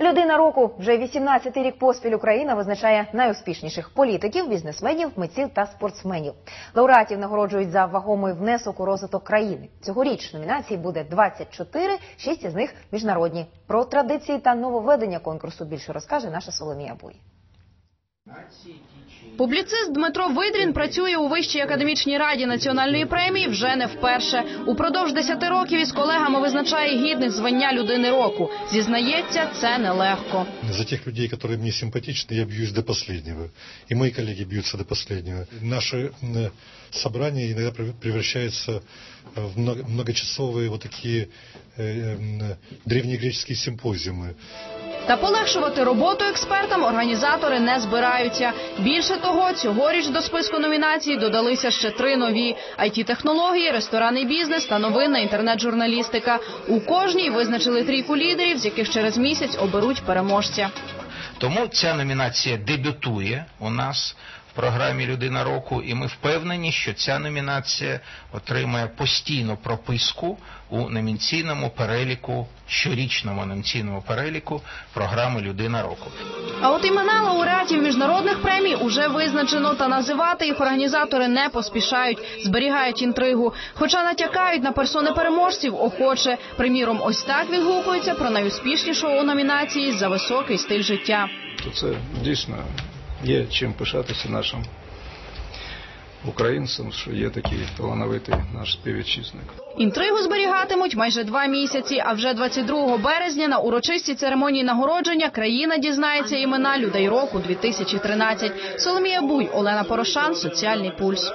Людина року вже 18-й рік поспіль Україна визначає найуспішніших політиків, бізнесменів, митців та спортсменів. Лауреатів нагороджують за вагомий внесок у розвиток країни. Цьогоріч номінацій буде 24, шість із них міжнародні. Про традиції та нововведення конкурсу більше розкаже наша Соломія Буй. Публіцист Дмитро Видрін працює у вищій академічній раді національної премії вже не вперше. Упродовж 10 років із колегами визначає гідних звання людини року. Зізнається, це нелегко. За тех людей, которые мне симпатичны, я бьюсь до последнего. И мои коллеги бьются до последнего. Наши м, собрания иногда прев- превращаются в много- многочасовые вот такие э, м, древнегреческие симпозиумы. Та полегшувати роботу експертам організатори не збираються. Більше того, цьогоріч до списку номінацій додалися ще три нові: it технології ресторанний бізнес та новинна інтернет-журналістика. У кожній визначили трійку лідерів, з яких через місяць оберуть переможця. Тому ця номінація дебютує у нас програмі Людина року, і ми впевнені, що ця номінація отримає постійну прописку у номінаційному переліку, щорічному номінаційному переліку програми Людина року. А от імена лауреатів міжнародних премій уже визначено, та називати їх організатори не поспішають, зберігають інтригу. Хоча натякають на персони переможців охоче. Приміром, ось так відгукується про найуспішнішого у номінації за високий стиль життя. це дійсно є чим пишатися нашим українцям, що є такий талановитий наш співвітчизник. Інтригу зберігатимуть майже два місяці. А вже 22 березня на урочистій церемонії нагородження країна дізнається імена людей року 2013. Соломія Буй, Олена Порошан, Соціальний пульс.